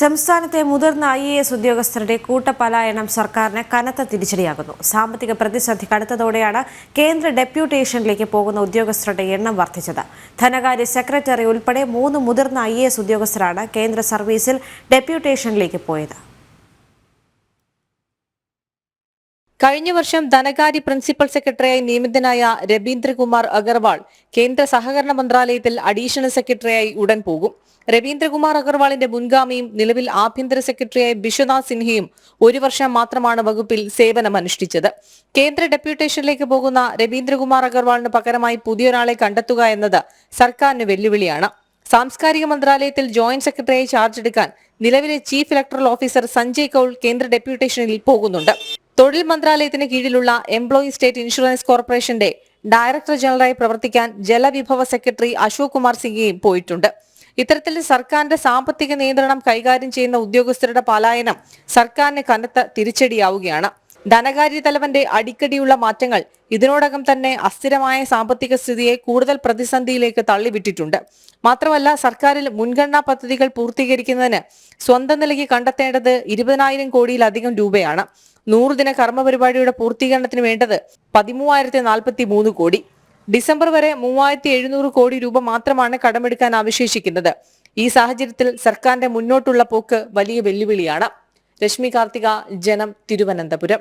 സംസ്ഥാനത്തെ മുതിർന്ന I A S ഉദ്യോഗസ്ഥരുടെ കൂട്ടപലായനം സർക്കാരിന് കനത്ത തിരിച്ചടിയാകുന്നു. സാമ്പത്തിക പ്രതിസന്ധി കടുത്തതോടെയാണ് കേന്ദ്ര ഡെപ്യൂട്ടേഷനിലേക്ക് പോകുന്ന ഉദ്യോഗസ്ഥരുടെ എണ്ണം വർദ്ധിച്ചത്. ധനകാര്യ സെക്രട്ടറി ഉൾപ്പെടെ മൂന്ന് മുതിർന്ന ഐ ഉദ്യോഗസ്ഥരാണ് കേന്ദ്ര സർവീസിൽ ഡെപ്യൂട്ടേഷനിലേക്ക് പോയത്. കഴിഞ്ഞ വർഷം ധനകാര്യ പ്രിൻസിപ്പൽ സെക്രട്ടറിയായി നിയമിതനായ രവീന്ദ്രകുമാർ അഗർവാൾ കേന്ദ്ര സഹകരണ മന്ത്രാലയത്തിൽ അഡീഷണൽ സെക്രട്ടറിയായി ഉടൻ പോകും. രവീന്ദ്രകുമാർ അഗർവാളിന്റെ മുൻഗാമിയും നിലവിൽ ആഭ്യന്തര സെക്രട്ടറിയായ ബിശ്വനാഥ് സിൻഹയും ഒരു വർഷം മാത്രമാണ് വകുപ്പിൽ സേവനമനുഷ്ഠിച്ചത്. കേന്ദ്ര ഡെപ്യൂട്ടേഷനിലേക്ക് പോകുന്ന രവീന്ദ്രകുമാർ അഗർവാളിന് പകരമായി പുതിയൊരാളെ കണ്ടെത്തുക എന്നത് സർക്കാരിന് വെല്ലുവിളിയാണ്. സാംസ്കാരിക മന്ത്രാലയത്തിൽ ജോയിന്റ് സെക്രട്ടറിയായി ചാർജ് എടുക്കാൻ നിലവിലെ chief electoral officer Sanjay Kaul കേന്ദ്ര ഡെപ്യൂട്ടേഷനിൽ പോകുന്നുണ്ട്. തൊഴിൽ മന്ത്രാലയത്തിന് കീഴിലുള്ള എംപ്ലോയി സ്റ്റേറ്റ് ഇൻഷുറൻസ് കോർപ്പറേഷന്റെ ഡയറക്ടർ ജനറലായി പ്രവർത്തിക്കാൻ ജലവിഭവ സെക്രട്ടറി അശോക് കുമാർ സിംഗിയും പോയിട്ടുണ്ട്. ഇത്തരത്തിൽ സർക്കാരിന്റെ സാമ്പത്തിക നിയന്ത്രണം കൈകാര്യം ചെയ്യുന്ന ഉദ്യോഗസ്ഥരുടെ പലായനം സർക്കാരിന് കനത്ത തിരിച്ചടിയാവുകയാണ്. ധനകാര്യ തലവന്റെ അടിക്കടിയുള്ള മാറ്റങ്ങൾ ഇതിനോടകം തന്നെ അസ്ഥിരമായ സാമ്പത്തിക സ്ഥിതിയെ കൂടുതൽ പ്രതിസന്ധിയിലേക്ക് തള്ളിവിട്ടിട്ടുണ്ട്. മാത്രമല്ല സർക്കാരിൽ മുൻഗണനാ പദ്ധതികൾ പൂർത്തീകരിക്കുന്നതിന് സ്വന്തം നിലയ്ക്ക് കണ്ടെത്തേണ്ടത് ഇരുപതിനായിരം കോടിയിലധികം രൂപയാണ്. നൂറുദിന കർമ്മ പരിപാടിയുടെ പൂർത്തീകരണത്തിന് വേണ്ടത് പതിമൂവായിരത്തി നാൽപ്പത്തി മൂന്ന് കോടി. ഡിസംബർ വരെ മൂവായിരത്തി എഴുന്നൂറ് കോടി രൂപ മാത്രമാണ് കടമെടുക്കാൻ അവശേഷിക്കുന്നത്. ഈ സാഹചര്യത്തിൽ സർക്കാരിന്റെ മുന്നോട്ടുള്ള പോക്ക് വലിയ വെല്ലുവിളിയാണ്. രശ്മി കാർത്തിക ജനം തിരുവനന്തപുരം.